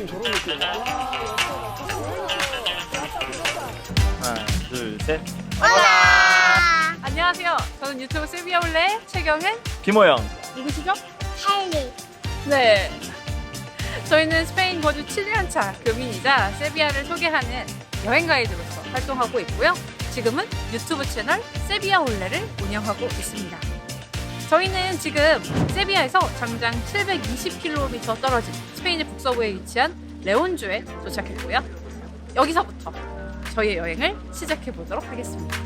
느낌 저런 느낌. 와, 하나, 둘, 셋. 안녕하세요. 저는 유튜브 세비아올레 최경은 김호영. 누구시죠? 할리 네. 저희는 스페인 거주 7년 차 교민이자 세비야를 소개하는 여행 가이드로서 활동하고 있고요. 지금은 유튜브 채널 세비야 올레를 운영하고 있습니다. 저희는 지금 세비야에서 장장 720km 떨어진 스페인의 북서부에 위치한 레온주에 도착했고요. 여기서부터 저희의 여행을 시작해 보도록 하겠습니다.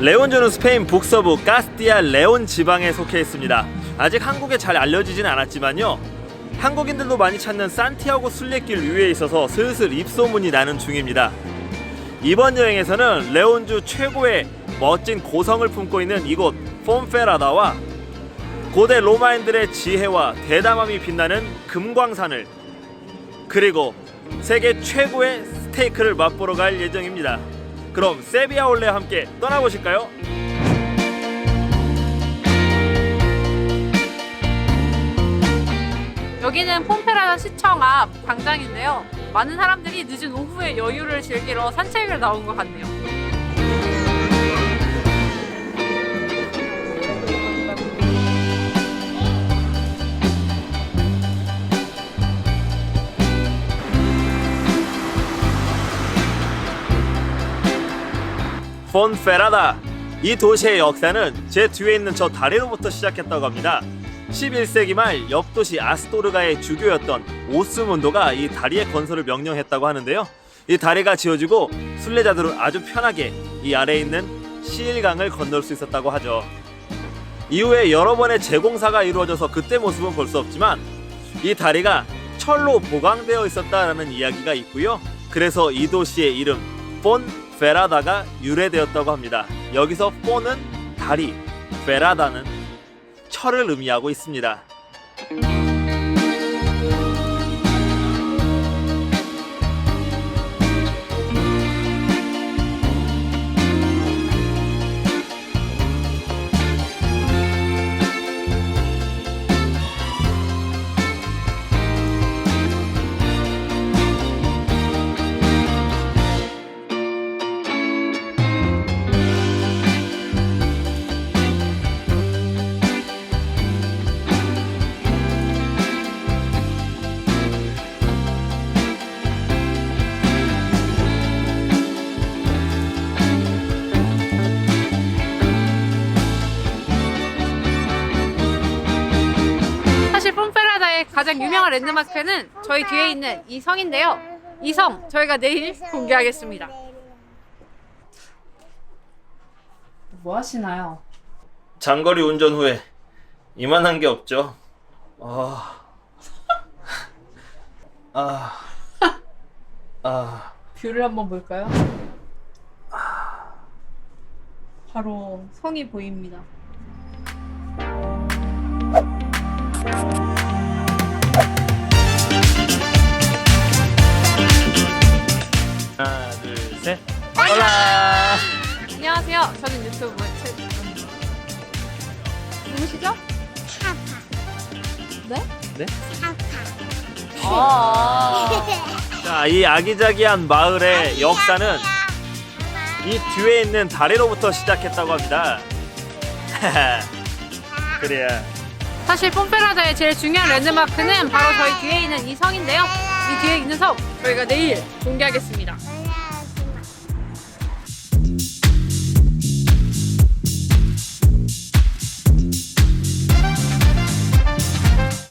레온주는 스페인 북서부 카스티아 레온 지방에 속해 있습니다. 아직 한국에 잘 알려지진 않았지만요. 한국인들도 많이 찾는 산티아고 순례길 위에 있어서 슬슬 입소문이 나는 중입니다. 이번 여행에서는 레온주 최고의 멋진 고성을 품고 있는 이곳 폼페라다와 고대 로마인들의 지혜와 대담함이 빛나는 금광산을 그리고 세계 최고의 스테이크를 맛보러 갈 예정입니다. 그럼 세비야 올레와 함께 떠나보실까요? 여기는 폼페라다 시청 앞 광장인데요. 많은 사람들이 늦은 오후에 여유를 즐기러 산책을 나온 것 같네요. 폰페라다 이 도시의 역사는 제 뒤에 있는 저 다리로부터 시작했다고 합니다. 11세기 말 옆 도시 아스토르가의 주교였던 오스문도가 이 다리의 건설을 명령했다고 하는데요. 이 다리가 지어지고 순례자들은 아주 편하게 이 아래에 있는 시일강을 건널 수 있었다고 하죠. 이후에 여러 번의 재공사가 이루어져서 그때 모습은 볼 수 없지만 이 다리가 철로 보강되어 있었다라는 이야기가 있고요. 그래서 이 도시의 이름 폰 페라다가 유래되었다고 합니다. 여기서 폰은 다리, 페라다는 철을 의미하고 있습니다. 가장 유명한 랜드마크는 저희 뒤에 있는 이 성인데요. 이 성 저희가 내일 공개하겠습니다. 뭐 하시나요? 장거리 운전 후에 이만한 게 없죠. 아, 아, 아. 뷰를 한번 볼까요? 바로 성이 보입니다. 누구시죠? 파파 네? 네? 아. 자, 이 아기자기한 마을의 역사는 이 뒤에 있는 다리로부터 시작했다고 합니다. 그래야. 사실 폼페라다의 제일 중요한 랜드마크는 바로 저희 뒤에 있는 이 성인데요. 이 뒤에 있는 성 저희가 내일 공개하겠습니다.